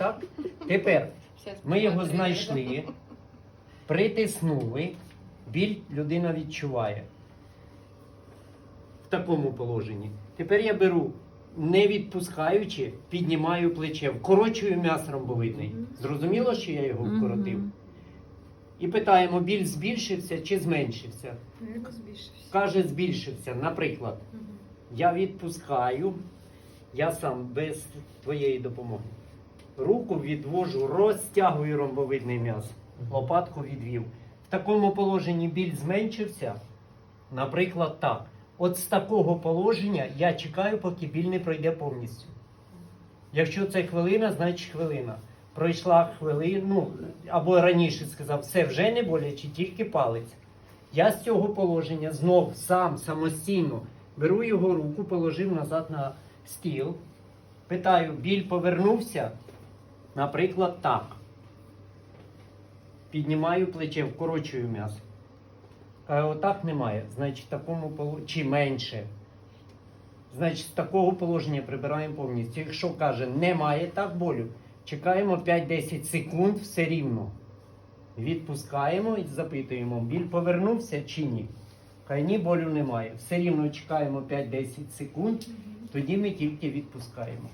Так? Тепер ми його знайшли, притиснули, біль людина відчуває в такому положенні. Тепер я беру, не відпускаючи, піднімаю плече, вкорочую м'яз ромбовидний. Зрозуміло, що я його вкоротив? І питаємо, біль збільшився чи зменшився? Збільшився. Каже, збільшився. Наприклад, я відпускаю, я сам без твоєї допомоги. Руку відвожу, розтягую ромбовидний м'яз. Лопатку відвів. В такому положенні біль зменшився. Наприклад, так. От з такого положення я чекаю, поки біль не пройде повністю. Якщо це хвилина, значить хвилина. Пройшла хвилина, ну або раніше сказав, все вже не боляче, тільки палець. Я з цього положення знов сам самостійно беру його руку, положив назад на стіл. Питаю, біль повернувся? Наприклад, так. Піднімаю плече, вкорочую м'ясо. Каже, отак немає. Значить, такому чи менше. Значить, з такого положення прибираємо повністю. Якщо каже, немає так болю, чекаємо 5-10 секунд все рівно. Відпускаємо і запитуємо, біль повернувся чи ні. Хай ні, болю немає. Все рівно чекаємо 5-10 секунд, тоді ми тільки відпускаємо.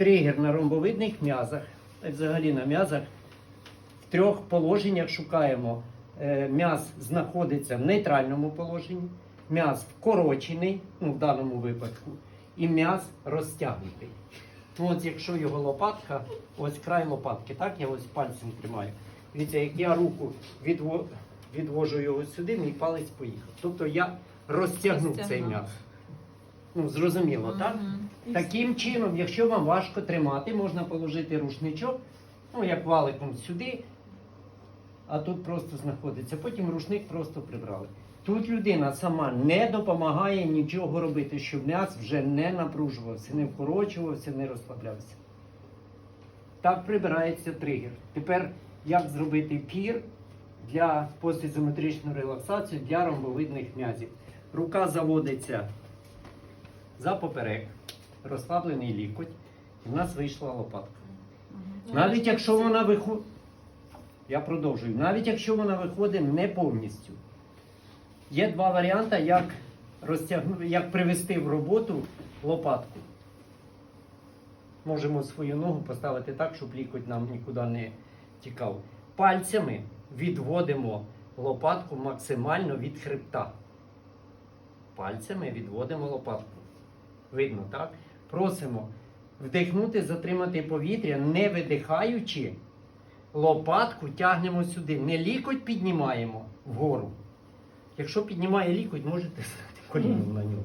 Тригер на ромбовидних м'язах, взагалі на м'язах, в трьох положеннях шукаємо. Е, М'яз знаходиться в нейтральному положенні, м'яз вкорочений, ну в даному випадку, і м'яз розтягнутий. Ну, от якщо його лопатка, ось край лопатки, так я ось пальцем тримаю. Дивіться, як я руку відво, відвожу його сюди, мій палець поїхав. Тобто я розтягнув цей м'яз. Ну, зрозуміло, так? Таким чином, якщо вам важко тримати, можна положити рушничок, ну як валиком сюди, а тут просто знаходиться. Потім рушник просто прибрали. Тут людина сама не допомагає нічого робити, щоб м'яз вже не напружувався, не вкорочувався, не розслаблявся. Так прибирається тригер. Тепер як зробити пір для постізометричної релаксації для ромбовидних м'язів. Рука заводиться за поперек, розслаблений лікоть, і в нас вийшла лопатка. Навіть якщо вона виходить, я продовжую, навіть якщо вона виходить не повністю. Є два варіанти, як, розтягну... як привести в роботу лопатку. Можемо свою ногу поставити так, щоб лікоть нам нікуди не тікав. Пальцями відводимо лопатку максимально від хребта. Пальцями відводимо лопатку. Видно, так? Просимо вдихнути, затримати повітря, не видихаючи, лопатку тягнемо сюди. Не лікоть піднімаємо вгору. Якщо піднімає лікоть, можете стати коліном на нього.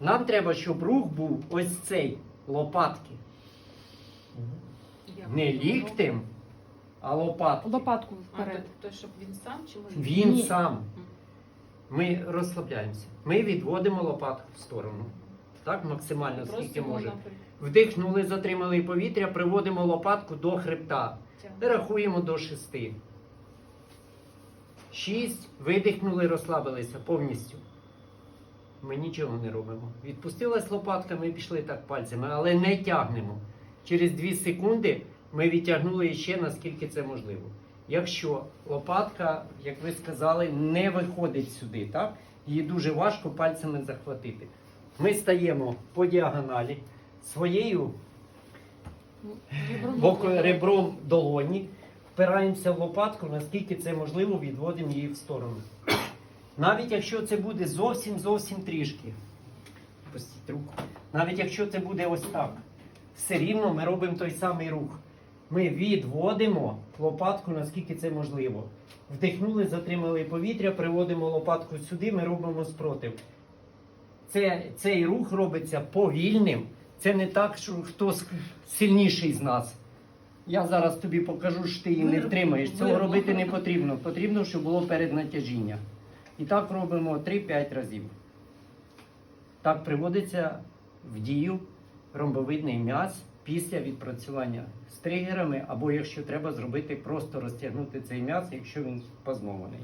Нам треба, щоб рух був ось цей лопатки. Не ліктем, а лопатки. Лопатку А, вперед. то, то, щоб він сам чи ми? Він Ні. сам. Ми розслабляємося. Ми відводимо лопатку в сторону. Так, максимально, скільки може. Вдихнули, затримали повітря, приводимо лопатку до хребта. І рахуємо до шести. Шість. Видихнули, розслабилися повністю. Ми нічого не робимо. Відпустилась лопатка, ми пішли так пальцями, але не тягнемо. Через 2 секунди ми відтягнули ще наскільки це можливо. Якщо лопатка, як ви сказали, не виходить сюди, так? її дуже важко пальцями захватити. Ми стаємо по діагоналі своєю Ребром долоні, впираємося в лопатку, наскільки це можливо, відводимо її в сторону. Навіть якщо це буде зовсім зовсім трішки. Пустіть руку. Навіть якщо це буде ось так, все рівно ми робимо той самий рух. Ми відводимо лопатку, наскільки це можливо. Вдихнули, затримали повітря, приводимо лопатку сюди, ми робимо спротив. Це, цей рух робиться повільним. Це не так, що хто с- сильніший з нас. Я зараз тобі покажу, що ти її не втримаєш. Цього робити не потрібно. Потрібно, щоб було переднатяжіння. І так робимо 3-5 разів. Так приводиться в дію ромбовидний м'яз після відпрацювання з тригерами, або якщо треба зробити, просто розтягнути цей м'яз, якщо він спазмований.